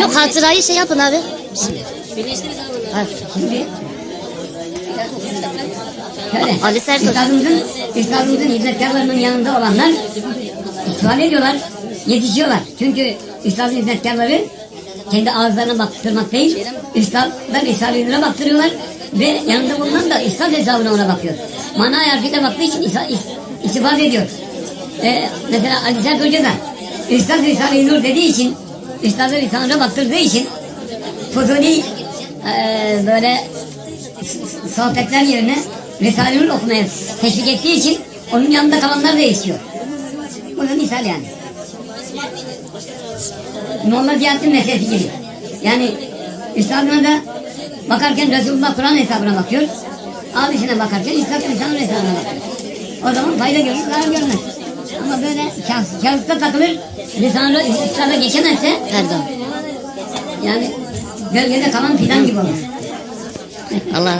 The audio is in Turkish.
Yok hatırayı şey yapın abi. Ha, Şimdi şöyle, Ali Sertoş. üstadımızın, üstadımızın hizmetkarlarının yanında olanlar sual ediyorlar, yetişiyorlar. Çünkü üstadın hizmetkarları kendi ağızlarına baktırmak değil, üstadlar Risale-i baktırıyorlar ve yanında bulunan da üstad hesabına ona bakıyor. Mana harfiyle baktığı için istifade ediyor. Ee, mesela Ali Sert Hoca da Üstad Risale-i Nur dediği için, Üstad'ı Risale'ye baktırdığı için Fuzuli eee böyle sohbetler yerine Risale-i Nur okumaya teşvik ettiği için onun yanında kalanlar da istiyor. Bu da misal yani. Molla Ziyaddin meselesi gibi. Yani üstadına da bakarken Resulullah Kur'an hesabına bakıyor. Abisine bakarken İslam insanın hesabına bakıyor. O zaman fayda görür, zarar görmez. Ama böyle şahs, şahısta takılır, lisanı İslam'a geçemezse Pardon. yani gölgede kalan fidan gibi olur. Allah